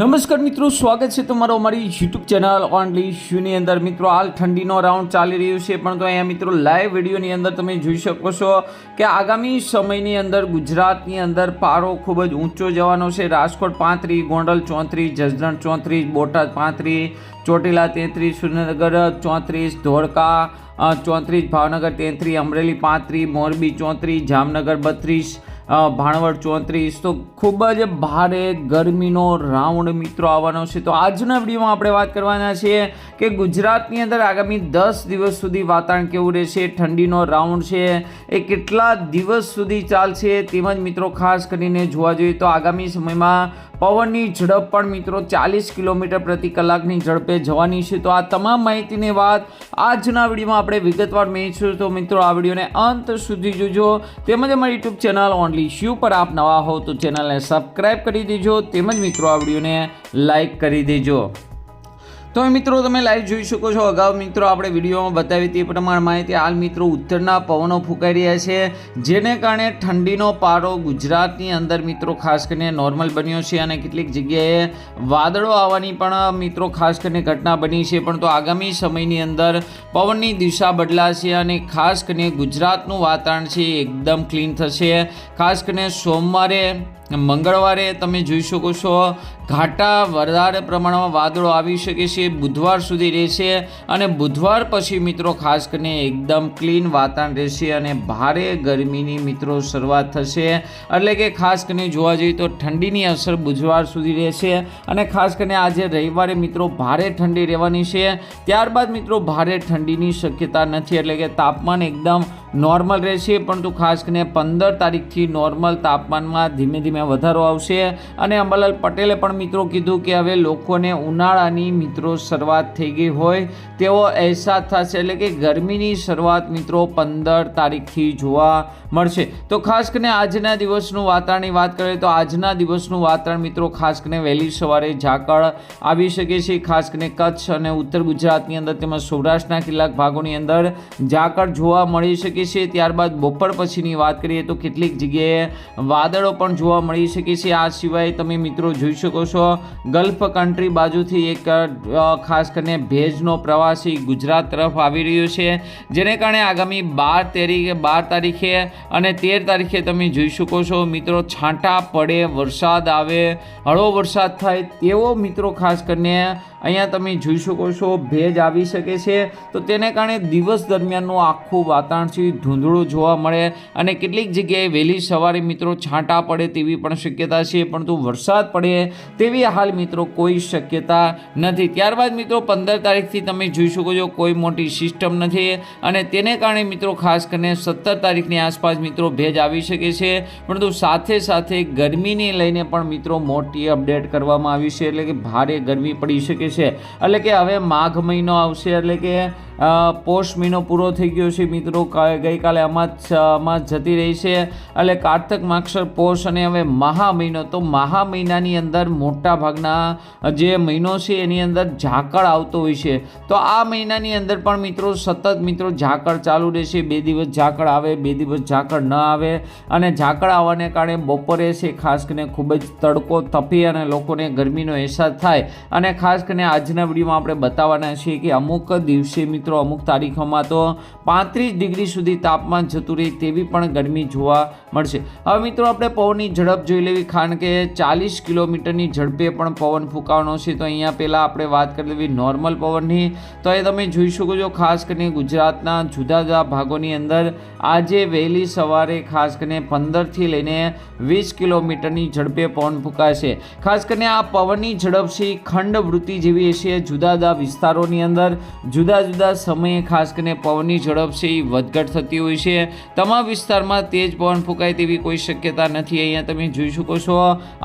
નમસ્કાર મિત્રો, સ્વાગત છે તમારો અમારી યુટ્યુબ ચેનલ ઓનલી શ્યુની અંદર. મિત્રો, હાલ ઠંડીનો રાઉન્ડ ચાલી રહ્યું છે પણ તો અહીંયા મિત્રો લાઈવ વિડીયોની અંદર તમે જોઈ શકો છો કે આગામી સમયની અંદર ગુજરાતની અંદર પારો ખૂબ જ ઊંચો જવાનો છે. રાજકોટ પાંત્રીસ, ગોંડલ ચોત્રીસ, જસદણ ચોત્રીસ, બોટાદ પાંત્રીસ, ચોટીલા તેત્રીસ, સુરેન્દ્રનગર ચોત્રીસ, ધોળકા ચોત્રીસ, ભાવનગર તેત્રીસ, અમરેલી પાંત્રીસ, મોરબી ચોત્રીસ, જામનગર બત્રીસ ભાણવડ ચોત્રીસ. તો ખૂબ જ ભારે ગરમીનો રાઉન્ડ મિત્રો આવવાનો છે. તો આજના વિડીયોમાં આપણે વાત કરવાના છીએ કે ગુજરાતની અંદર આગામી દસ દિવસ સુધી વાતાવરણ કેવું રહેશે? ઠંડીનો રાઉન્ડ છે. એ કેટલા દિવસ સુધી ચાલશે? તેમજ મિત્રો, ખાસ કરીને જોવા જોઈએ તો આગામી સમયમાં પવનની ઝડપ પણ મિત્રો ચાલીસ કિલોમીટર પ્રતિ કલાકની ઝડપે જવાની છે. તો આ તમામ માહિતીની વાત આજના વિડીયોમાં આપણે વિગતવાર મેળવીશું. તો મિત્રો, આ વિડીયોને અંત સુધી જોજો. તેમજ અમારી યુટ્યુબ ચેનલ ઓનલી શ્યુ પર આપ નવા હો તો ચેનલને સબસ્ક્રાઈબ કરી દેજો. તેમજ મિત્રો, આ વિડીયોને લાઈક કરી દેજો. તો મિત્રો, તમે લાઈવ જોઈ શકો છો. અગાઉ મિત્રો, આપણે વિડીયોમાં બતાવી તે પ્રમાણે માહિતી હાલ મિત્રો ઉત્તરના પવનો ફૂંકાઈ રહ્યા છે, જેને કારણે ઠંડીનો પારો ગુજરાતની અંદર મિત્રો ખાસ કરીને નોર્મલ બન્યો છે અને કેટલીક જગ્યાએ વાદળો આવવાની પણ મિત્રો ખાસ કરીને ઘટના બની છે. પણ તો આગામી સમયની અંદર પવનની દિશા બદલાશે અને ખાસ કરીને ગુજરાતનું વાતાવરણ છે એકદમ ક્લીન થશે. ખાસ કરીને સોમવારે મંગળવારે તમે જોઈ શકો છો, ઘાટા વધારે પ્રમાણમાં વાદળો આવી શકે છે, બુધવાર સુધી રહેશે અને બુધવાર પછી મિત્રો ખાસ કરીને એકદમ ક્લીન વાતાવરણ રહેશે અને ભારે ગરમીની મિત્રો શરૂઆત થશે. એટલે કે ખાસ કરીને જોવા જઈએ તો ઠંડીની અસર બુધવાર સુધી રહેશે અને ખાસ કરીને આજે રવિવારે મિત્રો ભારે ઠંડી રહેવાની છે. ત્યારબાદ મિત્રો ભારે ઠંડીની શક્યતા નથી, એટલે કે તાપમાન એકદમ નોર્મલ રહેશે, પરંતુ ખાસ કરીને પંદર તારીખથી નોર્મલ તાપમાનમાં ધીમે ધીમે વધારો આવશે. અને અંબાલાલ પટેલે પણ મિત્રો કીધું કે હવે લોકોને ઉનાળાની મિત્રો શરૂઆત થઈ ગઈ હોય તેવો અહેસાસ થશે. એટલે કે ગરમીની શરૂઆત મિત્રો પંદર તારીખથી જોવા મળશે. તો ખાસ કરીને આજના દિવસનું વાતાવરણની વાત કરીએ તો આજના દિવસનું વાતાવરણ મિત્રો ખાસ કરીને વહેલી સવારે ઝાકળ આવી શકે છે. ખાસ કરીને કચ્છ અને ઉત્તર ગુજરાતની અંદર તેમજ સૌરાષ્ટ્રના કેટલાક ભાગોની અંદર ઝાકળ જોવા મળી શકે છે. ત્યારબાદ બપોર પછીની વાત કરીએ તો કેટલીક જગ્યાએ વાદળો પણ જોવા મળી શકે છે. આ સિવાય તમે મિત્રો જોઈ શકો છો, ગલ્ફ કન્ટ્રી બાજુથી એક ખાસ કરીને ભેજનો પ્રવાસી ગુજરાત તરફ આવી રહ્યો છે, જેને કારણે આગામી બાર તારીખે બાર તારીખે અને તેર તારીખે તમે જોઈ શકો છો, મિત્રો છાંટા પડે, વરસાદ આવે, હળવો વરસાદ થાય તેવો મિત્રો ખાસ કરીને અહીંયા તમે જોઈ શકો છો, ભેજ આવી શકે છે. તો તેને કારણે દિવસ દરમિયાનનું આખું વાતાવરણ છે. ધૂંધળું જોવા મળે અને કેટલીક જગ્યાએ વહેલી સવારે મિત્રો છાંટા પડે તેવી પણ શક્યતા છે, પરંતુ વરસાદ પડે તેવી હાલ મિત્રો કોઈ શક્યતા નથી. ત્યારબાદ મિત્રો પંદર તારીખથી તમે જોઈ શકો છો કોઈ મોટી સિસ્ટમ નથી અને તેને કારણે મિત્રો ખાસ કરીને સત્તર તારીખની આસપાસ મિત્રો ભેજ આવી શકે છે, પરંતુ સાથે સાથે ગરમીને લઈને પણ મિત્રો મોટી અપડેટ કરવામાં આવી છે, એટલે કે ભારે ગરમી પડી શકે છે. એટલે કે હવે માઘ મહિનો આવશે, એટલે કે પોષ મહિનો પૂરો થઈ ગયો છે મિત્રો. ગઈકાલે અમાસ અમાસ જતી રહી છે. એટલે કાર્તક માક્ષર પોષ અને હવે મહા મહિનો. તો મહા મહિનાની અંદર મોટા ભાગના જે મહિનો છે એની અંદર ઝાકળ આવતો હોય છે. તો આ મહિનાની અંદર પણ મિત્રો સતત મિત્રો ઝાકળ ચાલુ રહેશે. બે દિવસ ઝાકળ આવે, બે દિવસ ઝાકળ ન આવે. અને ઝાકળ આવવાને કારણે બપોરે છે ખાસ કરીને ખૂબ જ તડકો તપી અને લોકોને ગરમીનો અહેસાસ થાય. અને ખાસ કરીને આજના વિડીયોમાં આપણે બતાવવાના છીએ કે અમુક દિવસે મિત્રો અમુક તારીખોમાં તો પાંત્રીસ ડિગ્રી સુધી તાપમાન જતું રહે તેવી પણ ગરમી જોવા મળશે. હવે મિત્રો, આપણે પવનની ઝડપ જોઈ લેવી, કારણ કે ચાલીસ કિલોમીટરની ઝડપે પણ પવન ફૂંકાવાનો છે. તો અહીંયા પહેલાં આપણે વાત કરી લેવી નોર્મલ પવનની. તો એ તમે જોઈ શકો છો, ખાસ કરીને ગુજરાતના જુદા જુદા ભાગોની અંદર આજે વહેલી સવારે ખાસ કરીને પંદરથી લઈને વીસ કિલોમીટરની ઝડપે પવન ફૂંકાશે. ખાસ કરીને આ પવનની ઝડપ છે એ ખંડ વૃત્તિ જેવી હશે. જુદા જુદા વિસ્તારોની અંદર જુદા જુદા સમયે ખાસ કરીને પવનની ઝડપ છે એ વધઘટ થતી હોય છે. તમામ વિસ્તારમાં તેજ પવન ફૂંકાય તેવી કોઈ શક્યતા નથી. અહીંયા તમે જોઈ શકો છો,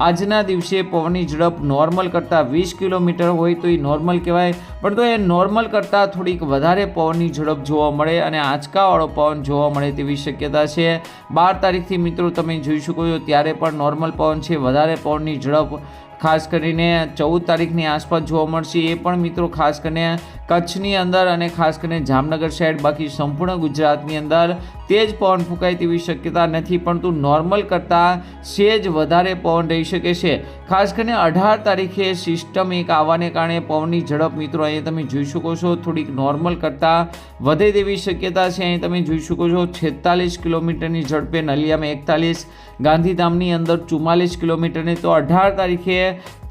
આજના દિવસે પવનની ઝડપ નોર્મલ કરતાં વીસ કિલોમીટર હોય તો એ નોર્મલ કહેવાય. પણ તો એ નોર્મલ કરતાં થોડીક વધારે પવનની ઝડપ જોવા મળે અને આંચકાવાળો પવન જોવા મળે તેવી શક્યતા છે. બાર તારીખથી મિત્રો તમે જોઈ શકો છો, ત્યારે પણ નોર્મલ પવન છે. વધારે પવનની ઝડપ ખાસ કરીને ચૌદ તારીખની આસપાસ જોવા મળશે. એ પણ મિત્રો ખાસ કરીને કચ્છની અંદર અને ખાસ કરીને જામનગર સાઈડ બાકી સંપૂર્ણ ગુજરાતની અંદર તેજ પવન ફૂંકાય તેવી શક્યતા નથી, પરંતુ નોર્મલ કરતાં સેજ વધારે પવન રહી શકે છે. ખાસ કરીને અઢાર તારીખે સિસ્ટમ એક આવવાને કારણે પવનની ઝડપ મિત્રો અહીંયા તમે જોઈ શકો છો, થોડીક નોર્મલ કરતાં વધે તેવી શક્યતા છે. અહીં તમે જોઈ શકો છો છેતાલીસ કિલોમીટરની ઝડપે નલિયામાં એકતાલીસ, ગાંધીધામની અંદર ચુમ્માલીસ કિલોમીટરની તો અઢાર તારીખે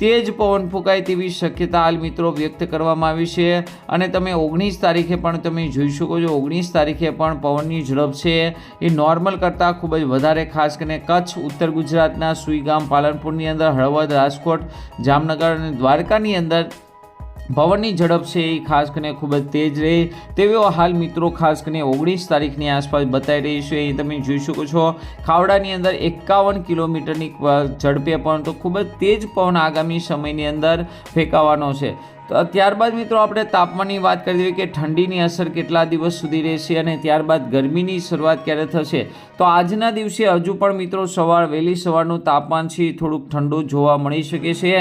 તેજ પવન ફૂંકાય તેવી શક્યતા હાલ મિત્રો વ્યક્ત કરવામાં આવી છે. અને તમે ઓગણીસ તારીખે પણ તમે જોઈ શકો છો, ઓગણીસ તારીખે પણ પવનની ઝડપ છે. એ નોર્મલ કરતાં ખૂબ જ વધારે ખાસ કરીને કચ્છ, ઉત્તર ગુજરાતના સુઈગામ, પાલનપુરની અંદર, હળવદ, રાજકોટ, જામનગર અને દ્વારકાની અંદર પવનની ઝડપ છે એ ખાસ કરીને ખૂબ જ તેજ રહે. તેવો હાલ મિત્રો ખાસ કરીને ઓગણીસ તારીખની આસપાસ બતાવી રહી છે. એ તમે જોઈ શકો છો, ખાવડાની અંદર એકાવન કિલોમીટરની ઝડપે પણ તો ખૂબ જ તેજ પવન આગામી સમયની અંદર ફેંકાવાનો છે. તો ત્યારબાદ મિત્રો આપણે તાપમાનની વાત કરી દઈએ કે ઠંડીની અસર કેટલા દિવસ સુધી રહેશે અને ત્યારબાદ ગરમીની શરૂઆત ક્યારે થશે? તો આજના દિવસે હજુ પણ મિત્રો સવાર, વહેલી સવારનું તાપમાન છે થોડુંક ઠંડુ જોવા મળી શકે છે.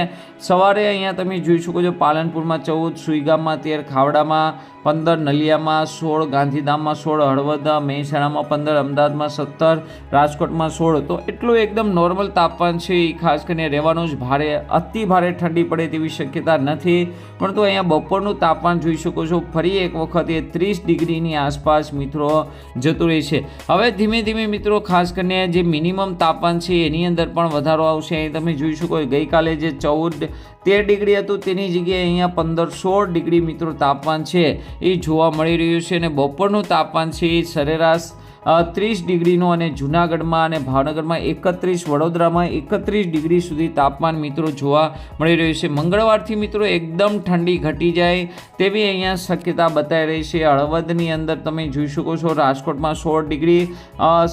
સવારે અહીંયા તમે જોઈ શકો છો પાલનપુરમાં ચૌદ, સુઈગામમાં તેર, ખાવડામાં પંદર, નલિયામાં સોળ, ગાંધીધામમાં સોળ હળવદા મહેસાણામાં પંદર, અમદાવાદમાં સત્તર, રાજકોટમાં સોળ. તો એટલું એકદમ નોર્મલ તાપમાન છે એ ખાસ કરીને રહેવાનું જ ભારે, અતિ ભારે ઠંડી પડે તેવી શક્યતા નથી. પરંતુ અહીંયા બપોરનું તાપમાન જોઈ શકો છો. ફરી એક વખત એ ત્રીસ ડિગ્રીની આસપાસ મિત્રો જતું રહે છે. હવે ધીમે ધીમે મિત્રો ખાસ કરીને જે મિનિમમ તાપમાન છે એની અંદર પણ વધારો આવશે. અહીં તમે જોઈ શકો ગઈકાલે જે ચૌદ તેર ડિગ્રી હતું તેની જગ્યાએ અહીંયા પંદર સોળ ડિગ્રી મિત્રો તાપમાન છે. એ જોવા મળી રહ્યું છે અને બપોરનું તાપમાન છે એ સરેરાશ ત્રીસ ડિગ્રીનું અને જૂનાગઢમાં અને ભાવનગરમાં એકત્રીસ, વડોદરામાં એકત્રીસ ડિગ્રી સુધી તાપમાન મિત્રો જોવા મળી રહ્યું છે. મંગળવારથી મિત્રો એકદમ ઠંડી ઘટી જાય તેવી અહીંયા શક્યતા બતાવી રહી છે. હળવદની અંદર તમે જોઈ શકો છો રાજકોટમાં સોળ ડિગ્રી.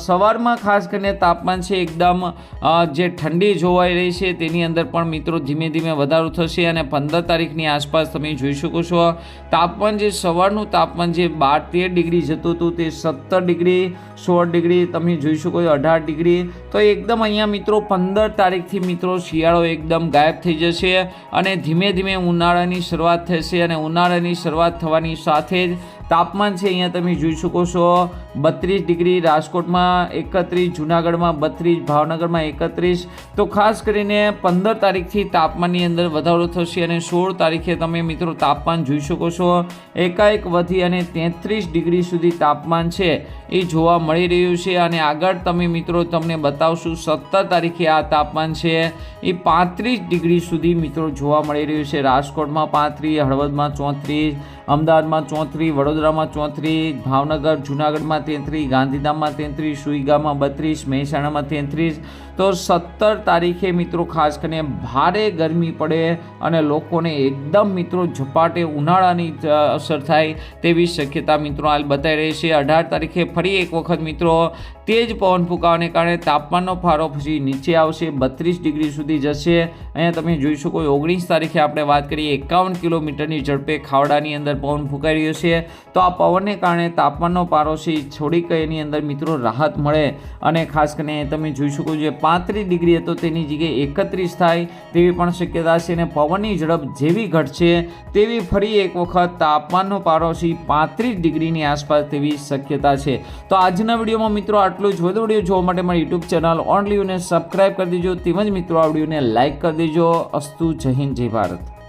સવારમાં ખાસ કરીને તાપમાન છે એકદમ જે ઠંડી જોવાઈ રહી છે તેની અંદર પણ મિત્રો ધીમે ધીમે વધારો થશે અને પંદર તારીખની આસપાસ તમે જોઈ શકો છો. તાપમાન જે સવારનું તાપમાન જે બાર તેર ડિગ્રી જતું હતું તે સત્તર ડિગ્રી સોળ ડિગ્રી તમે જોઈ શકો અઢાર ડિગ્રી. તો એકદમ અહીંયા મિત્રો પંદર તારીખથી મિત્રો શિયાળો એકદમ ગાયબ થઈ જશે અને ધીમે ધીમે ઉનાળાની શરૂઆત થશે અને ઉનાળાની શરૂઆત થવાની સાથે જ તાપમાન છે અહીંયા તમે જોઈ શકો છો. બત્રીસ ડિગ્રી રાજકોટમાં એકત્રીસ, જુનાગઢમાં બત્રીસ, ભાવનગરમાં એકત્રીસ. તો ખાસ કરીને પંદર તારીખથી તાપમાનની અંદર વધારો થશે અને સોળ તારીખે તમે મિત્રો તાપમાન જોઈ શકો છો. એકાએક વધી અને તેત્રીસ ડિગ્રી સુધી તાપમાન છે એ જોવા મળી રહ્યું છે અને આગળ તમે મિત્રો તમને બતાવશું સત્તર તારીખે આ તાપમાન છે એ પાંત્રીસ ડિગ્રી સુધી મિત્રો જોવા મળી રહ્યું છે. રાજકોટમાં પાંત્રીસ, હળવદમાં ચોત્રીસ, અમદાવાદમાં ચોત્રીસ વડોદરામાં ચોત્રીસ ભાવનગર જુનાગઢમાં તેત્રીસ ગાંધીધામમાં તેત્રીસ સુઈગામાં બત્રીસ મહેસાણામાં તેત્રીસ તો સત્તર તારીખે મિત્રો ખાસ કરીને ભારે ગરમી પડે અને લોકોને એકદમ મિત્રો ઝપાટે ઉનાળાની અસર થાય તેવી શક્યતા મિત્રો હાલ બતાવી રહી છે. અઢાર તારીખે ફરી એક વખત મિત્રો તેજ પવન ફૂંકાવાને કારણે તાપમાનનો ફારો પછી નીચે આવશે, બત્રીસ ડિગ્રી સુધી જશે. અહીંયા તમે જોઈ શકો ઓગણીસ તારીખે આપણે વાત કરીએ, એકાવન કિલોમીટરની ઝડપે ખાવડાની અંદર પવન ફૂંકાઈ રહ્યો છે. તો આ પવનને કારણે તાપમાનનો પારો છે થોડીક એની અંદર મિત્રો રાહત મળે. અને ખાસ કરીને તમે જોઈ શકો છો પાંત્રીસ ડિગ્રી હતો તેની જગ્યાએ એકત્રીસ થાય તેવી પણ શક્યતા છે અને પવનની ઝડપ જેવી ઘટશે તેવી ફરી એક વખત તાપમાનનો પારો છે પાંત્રીસ ડિગ્રીની આસપાસ તેવી શક્યતા છે. તો આજના વિડીયોમાં મિત્રો આટલું જ. વધુ વીડિયો જોવા માટે મારી યુટ્યુબ ચેનલ ઓનલીઓને સબસ્ક્રાઈબ કરી દેજો. તેમજ મિત્રો આ વિડીયોને લાઇક કરી દેજો. અસ્તુ જય હિન્દ, જય ભારત.